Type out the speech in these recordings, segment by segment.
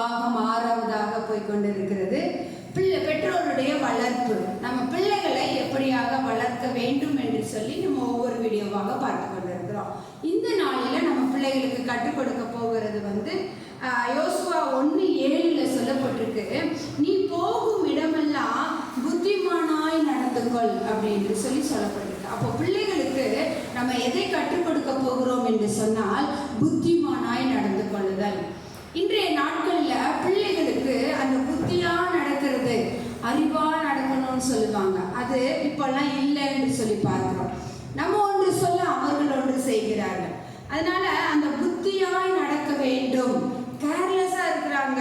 பாகம் ஆறாவதாக போய்கொண்டிருக்கிறது பிள்ளை பெற்றோருடைய வளர்ப்பு. நம்ம பிள்ளைகளை எப்படியாக வளர்க்க வேண்டும் என்று சொல்லி நம்ம ஒவ்வொரு வீடியோவாக பார்த்து கொண்டிருக்கிறோம். இந்த நாளில் நம்ம பிள்ளைகளுக்கு கற்றுக் கொடுக்க போகிறது வந்து யோசுவா ஒன்று ஏழில் சொல்லப்பட்டிருக்கு. நீ போகும் இடமெல்லாம் புத்திமானாய் நடந்து கொள் அப்படின்னு சொல்லி சொல்லப்பட்டிருக்கு. அப்போ பிள்ளைகளுக்கு நம்ம எதை கற்றுக் கொடுக்க போகிறோம் என்று சொன்னால் புத்திமானாய் நடந்து கொள்ளுதல் இன்றைய நாட்கள்ல பிள்ளைகளுக்கு அந்த புத்தியா நடக்கிறது அறிவா நடக்கணும்னு சொல்லுவாங்க. அது இப்பெல்லாம் இல்லைன்னு சொல்லி பார்க்கிறோம். நம்ம ஒன்று சொல்ல அவர்கள் ஒன்று செய்கிறார்கள். அதனால அந்த புத்தியாய் நடக்க வேண்டும். கேர்லெஸ்ஸா இருக்கிறாங்க.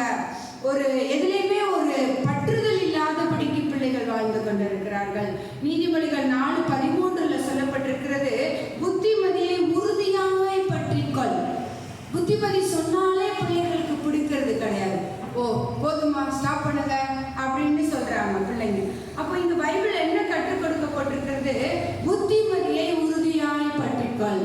ஒரு எதுலேயுமே ஒரு பற்றுதல் இல்லாதபடிக்கு பிள்ளைகள் வாழ்ந்து கொண்டிருக்கிறார்கள். நீதிமொழிகள் நாலு பதிமூன்றுல சொல்லப்பட்டிருக்கிறது புத்திமதியை உறுதியாக பற்றிக்கொள். புத்திமதி சொன்னாலே பிள்ளைகள் கிடையாது. ஓ போதுமா ஸ்டாப் பண்ணுங்க அப்படின்னு சொல்றாங்க பிள்ளைங்க. அப்போ இந்த பைபிள் என்ன கற்றுக் கொடுக்கப்பட்டிருக்கிறது? புத்திமதியை உறுதியாய் பற்றிக்கொள்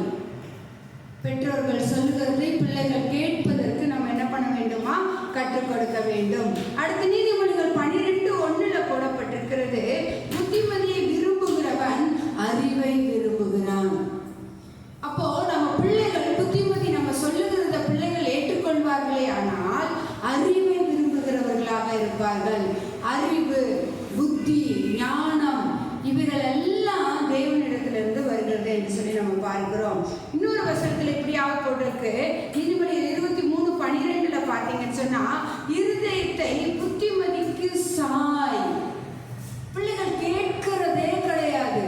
பெற்றோர்கள் சொல்லுகிறதை பிள்ளைகள் கேட்பதற்கு நம்ம என்ன பண்ண வேண்டுமா? கற்றுக் கொடுக்க வேண்டும். அடுத்து நீதிமொழிகள் பன்னிரெண்டு ஒண்ணுல போடப்பட்டிருக்கிறது புத்திமதியை விரும்புகிறவன் அறிவை விரும்புகிறான் அப்போ நம்ம பிள்ளைகள் புத்திமதி நம்ம சொல்லுகிறத பிள்ளைகள் ஏற்றுக்கொள்வார்களே ஆனால் அறிவை விரும்புகிறவர்களாக இருப்பார்கள் அறிவு புத்தி ஞானம் இவைகள் எல்லாம் தேவனிடத்திலிருந்து வருகிறது என்று சொல்லி நம்ம பார்க்கிறோம். இன்னொரு வசனத்தில் இப்படியாக போட்டிருக்கு. நீதிபதி இருபத்தி மூணு பனிரெண்டுல பார்த்தீங்கன்னு சொன்னா இருதயத்தை புத்திமதிக்கு சாய் பிள்ளைகள் கேட்கிறதே கிடையாது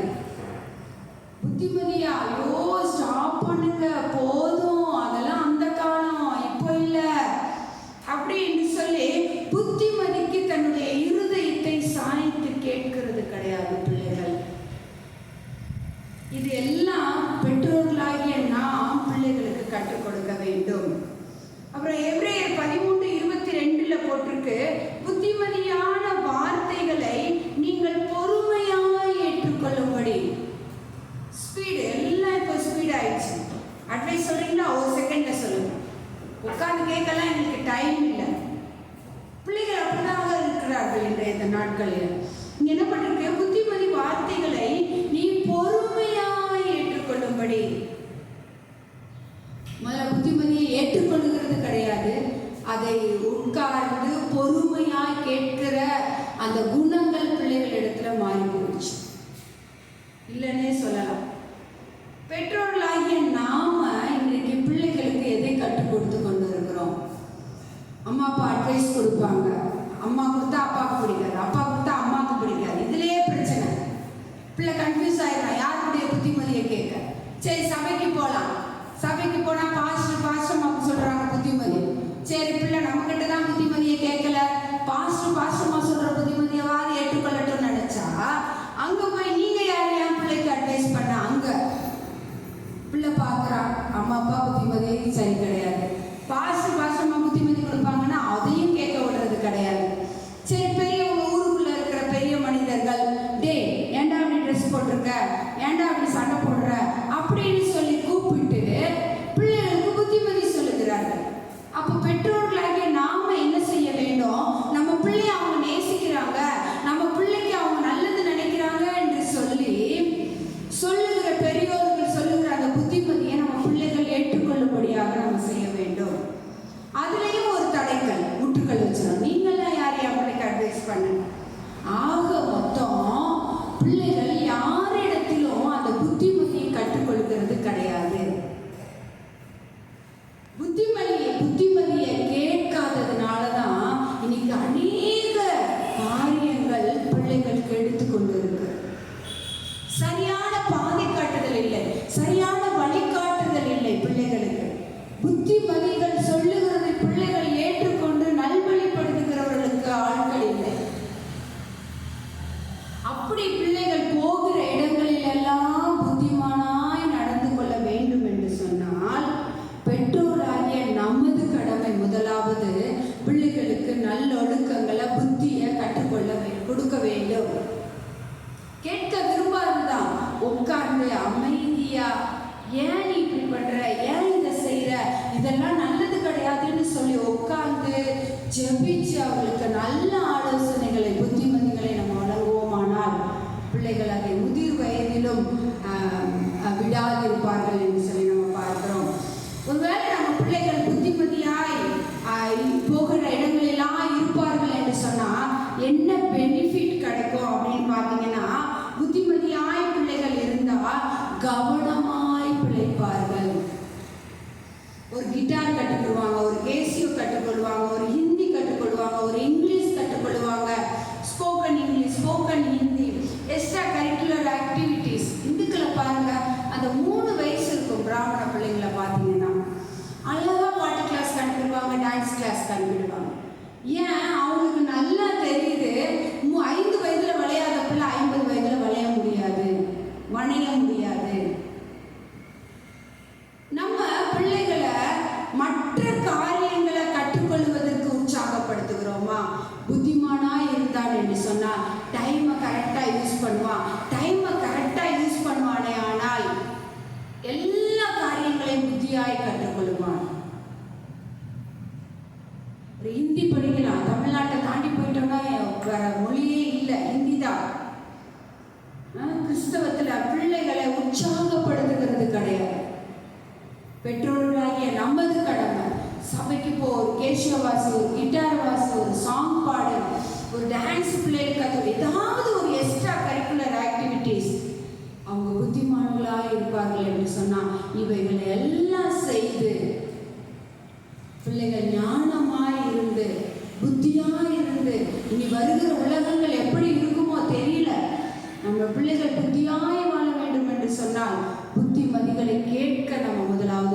புத்திமதியா ஐயோ ஸ்டாப் பண்ணுங்க போதும் அதெல்லாம் அந்த காலம் இப்போ இல்ல அப்படின்னு சொல்லி புத்திமதிக்கு தன்னுடைய இருதயத்தை சாய்த்து கேட்கிறது கிடையாது பிள்ளைகள் இது எல்லாம் பெற்றோர்களாகிய நாம் பிள்ளைகளுக்கு கற்றுக் கொடுக்க வேண்டும் அப்புறம் எப்ரேயர் பதிமூன்று இருபத்தி ரெண்டுல போட்டிருக்கு புத்திமதியான வார்த்தைகளை நீங்கள் பொறுமையாய் ஏற்றுக்கொள்ளும்படி ஸ்பீடு எல்லாம் இப்போ ஸ்பீட் ஆயிடுச்சு அட்வைஸ் சொல்றீங்களா? ஒரு செகண்ட்ல சொல்லுங்க. உட்காந்து கேட்கலாம் எங்களுக்கு டைம் இல்லை. பிள்ளைகள் அப்படிதான் இருக்கிறார்கள் இன்றைய இந்த நாட்களில். இங்க என்ன பண்ணுறீங்க புத்திமதி வார்த்தைகளை நீ பொறுமையாய் ஏற்றுக்கொள்ளும்படி. முதல்ல புத்திமதியை ஏற்றுக்கொள்ளுகிறது கிடையாது. அதை உட்கார்ந்து பொறுமையாய் கேட்கிற அந்த குணங்கள் பிள்ளைகளிடத்துல மாறி போயிடுச்சு இல்லைன்னு அட்வைஸ் கொடுப்பாங்க. அம்மா கொடுத்தா அப்பாவுக்கு பிடிக்காது. அப்பா கொடுத்தா அம்மா முடிவுகள் வச்சிடும் நீங்களாம் யாரையும் அப்படி அட்வைஸ் பண்ணுங்க. ஆக மொத்தம் பிள்ளைகள் யாரிடத்திலும் அந்த புத்திமதியை கற்றுக்கொள்கிறது கிடையாது. புத்திமதி ஜெபிச்சு அவர்களுக்கு நல்ல ஆலோசனைகளை புத்திமதிகளை நம்ம வழங்குவோமானால் பிள்ளைகள் அதை முதிர் வயதிலும் ஆஹ், ஆஹ், விடாதிருப்பார்கள் வேற மொழியே இல்லை ஹிந்தி தான். ஆஹ் கிறிஸ்தவத்துல பிள்ளைகளை உற்சாகப்படுத்துகிறது கிடையாது. பெற்றோர்களாகிய நமது கடமை சபைக்கு போ ஒரு கேஷிய வாசி ஒரு கிட்டார் வாசி ஒரு சாங் பாடு ஒரு டான்ஸ் பிள்ளைகளுக்கு கற்று ஏதாவது ஒரு எக்ஸ்ட்ரா கரிக்குலர் ஆக்டிவிட்டீஸ் அவங்க புத்திமான்களாக இருப்பார்கள் என்று சொன்னால் இவைகளை எல்லாம் செய்து பிள்ளைகள் ஞானமாய் இருந்து புத்தியாய் இருந்து இனி வருகிற உலகங்கள் எப்படி இருக்குமோ தெரியல. நம்ம பிள்ளைகள் புத்தியாய் வாழ வேண்டும் என்று சொன்னால் புத்திமதிகளை கேட்க நம்ம முதலாவது